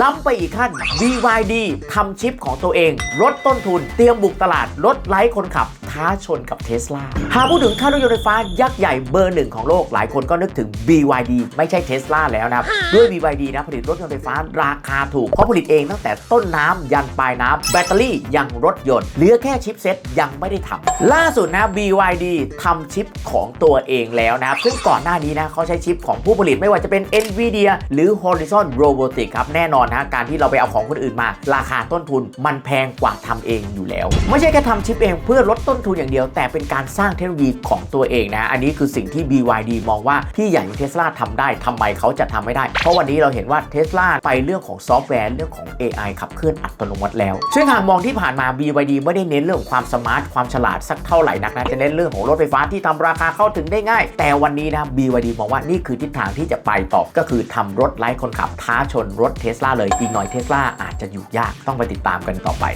ล้ำไปอีกขั้น BYD ทำชิปของตัวเอง ลดต้นทุน เตรียมบุกตลาด ลดไร้คนขับ ท้าชนกับเทสลาหากพูดถึงค่ายรถยนต์ไฟฟ้ายักษ์ใหญ่เบอร์หนึ่งของโลกหลายคนก็นึกถึง BYD ไม่ใช่เทสลาแล้วนะครับ ด้วย BYD นะผลิตรถยนต์ไฟฟ้าราคาถูก เพราะผลิตเองตั้งแต่ต้นน้ำยันปลายน้ำแบตเตอรี่ยังรถยนต์เหลือแค่ชิปเซ็ตยังไม่ได้ทำล่าสุดนะ BYD ทำชิปของตัวเองแล้วนะครับซึ่งก่อนหน้านี้นะเขาใช้ชิปของผู้ผลิตไม่ว่าจะเป็น Nvidia หรือ Horizon Robotics ครับแน่นอนนะการที่เราไปเอาของคนอื่นมา ราคาต้นทุนมันแพงกว่าทำเองอยู่แล้ว ไม่ใช่แค่ทำชิปเองเพื่อลดต้นทุนอย่างเดียว แต่เป็นการสร้างเทคโนโลยีของตัวเองนะอันนี้คือสิ่งที่ BYD มองว่าที่ใหญ่องเทสลาทำได้ทำไมเขาจะทำไม่ได้ เพราะวันนี้เราเห็นว่าเทสลาไปเรื่องของซอฟต์แวร์เรื่องของ AI ขับเคลื่อนอัตโนมัติแล้ว ซึ่งหากมองที่ผ่านมา BYD ไม่ได้เน้นเรื่องของความสมาร์ทความฉลาดสักเท่าไหร่นักนะจะเน้นเรื่องของรถไฟฟ้าที่ทำราคาเข้าถึงได้ง่าย แต่วันนี้นะ BYD มองว่านี่คือทิศทางที่จะไปต่อก็คือทำรถไร้คนขับท้าชนรถเทสลาเลยอีกหน่อยเทสลาอาจจะอยู่ยากต้องไปติดตามกันต่อไป